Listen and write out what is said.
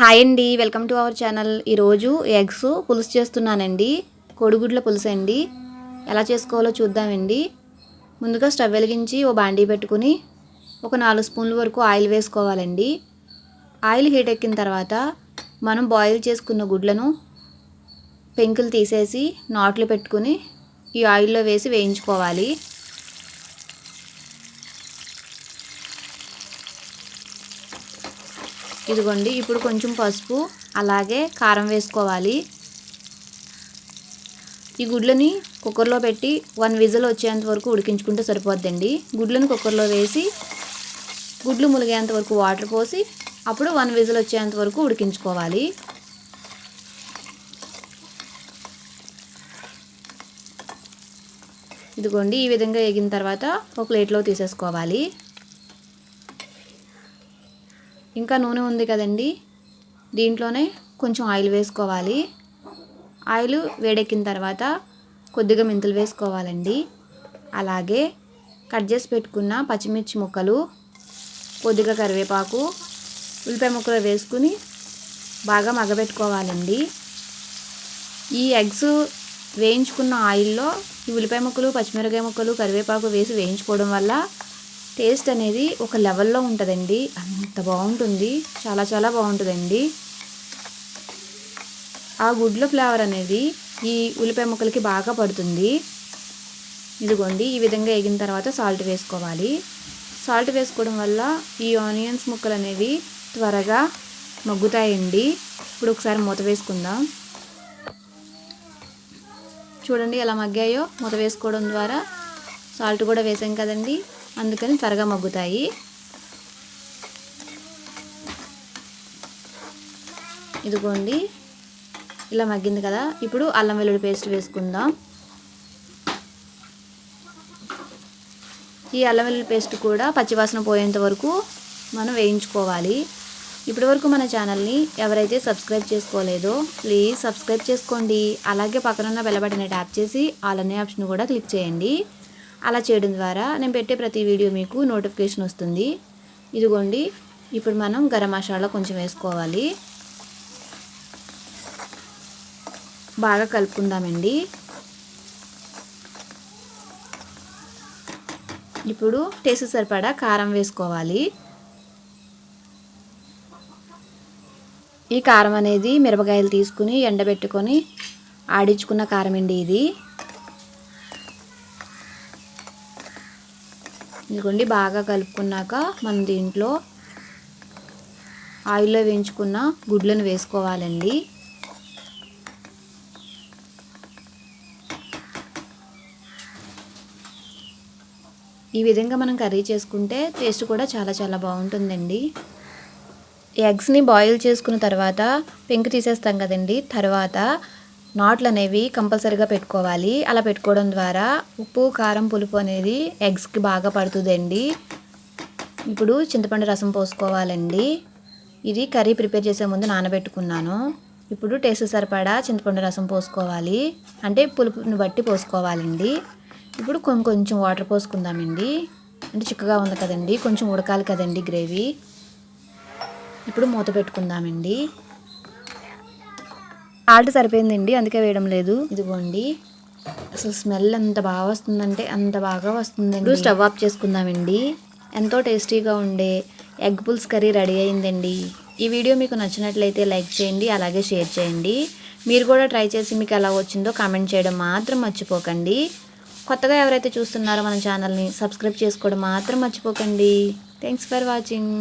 Hi అండి. Welcome to our channel. ఈరోజు eggs పులుసు చేస్తున్నానండి. కోడిగుడ్ల పులుసు అండి. ఎలా చేసుకోవాలో చూద్దామండి. ముందుగా స్టవ్ వెలిగించి ఓ బాండీ పెట్టుకుని ఒక నాలుగు స్పూన్ల వరకు ఆయిల్ వేసుకోవాలండి. ఆయిల్ హీట్ ఎక్కిన తర్వాత మనం బాయిల్ చేసుకున్న గుడ్లను పెంకులు తీసేసి నాట్లు పెట్టుకుని ఈ ఆయిల్లో వేసి వేయించుకోవాలి. ఇదిగోండి ఇప్పుడు కొంచెం పసుపు అలాగే కారం వేసుకోవాలి. ఈ గుడ్లని కుక్కర్లో పెట్టి వన్ విజిల్ వచ్చేంత వరకు ఉడికించుకుంటే సరిపోద్దండి. గుడ్లను కుక్కర్లో వేసి గుడ్లు ములిగేంత వరకు వాటర్ పోసి అప్పుడు వన్ విజిల్ వచ్చేంత వరకు ఉడికించుకోవాలి. ఇదిగోండి ఈ విధంగా ఎగిన తర్వాత ఒక ప్లేట్లో తీసేసుకోవాలి. ఇంకా నూనె ఉంది కదండి. దీంట్లోనే కొంచెం ఆయిల్ వేసుకోవాలి. ఆయిల్ వేడెక్కిన తర్వాత కొద్దిగా మెంతులు వేసుకోవాలండి. అలాగే కట్ చేసి పెట్టుకున్న పచ్చిమిర్చి ముక్కలు కొద్దిగా కరివేపాకు ఉల్లిపాయ ముక్కలు వేసుకుని బాగా మగబెట్టుకోవాలండి ఈ ఎగ్స్ వేయించుకున్న ఆయిల్లో ఈ ఉల్లిపాయ ముక్కలు పచ్చిమిరకాయ ముక్కలు కరివేపాకు వేసి వేయించుకోవడం వల్ల టేస్ట్ అనేది ఒక లెవెల్లో ఉంటుందండి. అంత బాగుంటుంది. చాలా చాలా బాగుంటుందండి. ఆ గుడ్ల ఫ్లేవర్ అనేది ఈ ఉల్లిపాయ ముక్కలకి బాగా పడుతుంది. ఇదిగోండి ఈ విధంగా ఎగిన తర్వాత సాల్ట్ వేసుకోవాలి. సాల్ట్ వేసుకోవడం వల్ల ఈ ఆనియన్స్ ముక్కలు అనేవి త్వరగా మగ్గుతాయండి. ఇప్పుడు ఒకసారి మూత వేసుకుందాం. చూడండి ఎలా మగ్గాయో. మూత వేసుకోవడం ద్వారా సాల్ట్ కూడా వేసాం కదండి. అందుకని త్వరగా మగ్గుతాయి. ఇదిగోండి. ఇలా మగ్గింది కదా. ఇప్పుడు అల్లం వెల్లుల్లి పేస్ట్ వేసుకుందాం. ఈ అల్లం వెల్లుల్లి పేస్ట్ కూడా పచ్చివాసన పోయేంత వరకు మనం వేయించుకోవాలి. ఇప్పటి వరకు మన ఛానల్ని ఎవరైతే సబ్స్క్రైబ్ చేసుకోలేదో ప్లీజ్ సబ్స్క్రైబ్ చేసుకోండి. అలాగే పక్కనున్న బెల్లబటన్ ట్యాప్ చేసి ఆల్ అనే ఆప్షన్ కూడా క్లిక్ చేయండి. అలా చేయడం ద్వారా నేను పెట్టే ప్రతి వీడియో మీకు నోటిఫికేషన్ వస్తుంది. ఇదిగోండి ఇప్పుడు మనం గరం మసాలా కొంచెం వేసుకోవాలి. బాగా కలుపుకుందామండి. ఇప్పుడు టేస్ట్ సరిపడా కారం వేసుకోవాలి. ఈ కారం అనేది మిరపకాయలు తీసుకుని ఎండబెట్టుకొని ఆడించుకున్న కారం అండి ఇది. ఇదిగోండి బాగా కలుపుకున్నాక మనం దీంట్లో ఆయిల్లో వేయించుకున్న గుడ్లను వేసుకోవాలండి. ఈ విధంగా మనం కర్రీ చేసుకుంటే టేస్ట్ కూడా చాలా చాలా బాగుంటుందండి. ఎగ్స్ని బాయిల్ చేసుకున్న తర్వాత పెంకు తీసేస్తాం కదండి తర్వాత నాట్లు అనేవి కంపల్సరీగా పెట్టుకోవాలి. అలా పెట్టుకోవడం ద్వారా ఉప్పు కారం పులుపు అనేది ఎగ్స్కి బాగా పడుతుందండి. ఇప్పుడు చింతపండు రసం పోసుకోవాలండి. ఇది కర్రీ ప్రిపేర్ చేసే ముందు నానబెట్టుకున్నాను. ఇప్పుడు టేస్ట్ సరిపడా చింతపండు రసం పోసుకోవాలి. అంటే పులుపుని బట్టి పోసుకోవాలండి. ఇప్పుడు కొంచెం కొంచెం వాటర్ పోసుకుందామండి. అంటే చిక్కగా ఉంది కదండి. కొంచెం ఉడకాలి కదండి గ్రేవీ. ఇప్పుడు మూత పెట్టుకుందామండి. ఆల్ట్ సరిపోయిందండి అందుకే వేయడం లేదు. ఇదిగోండి. అసలు స్మెల్ ఎంత బాగా వస్తుందంటే అంత బాగా వస్తుందండి. స్టవ్ ఆఫ్ చేసుకుందామండి. ఎంతో టేస్టీగా ఉండే ఎగ్ పుల్స్ కర్రీ రెడీ అయిందండి. ఈ వీడియో మీకు నచ్చినట్లయితే లైక్ చేయండి అలాగే షేర్ చేయండి. మీరు కూడా ట్రై చేసి మీకు ఎలా వచ్చిందో కామెంట్ చేయడం మాత్రం మర్చిపోకండి. కొత్తగా ఎవరైతే చూస్తున్నారో మన ఛానల్ని సబ్స్క్రైబ్ చేసుకోవడం మాత్రం మర్చిపోకండి. Thanks for watching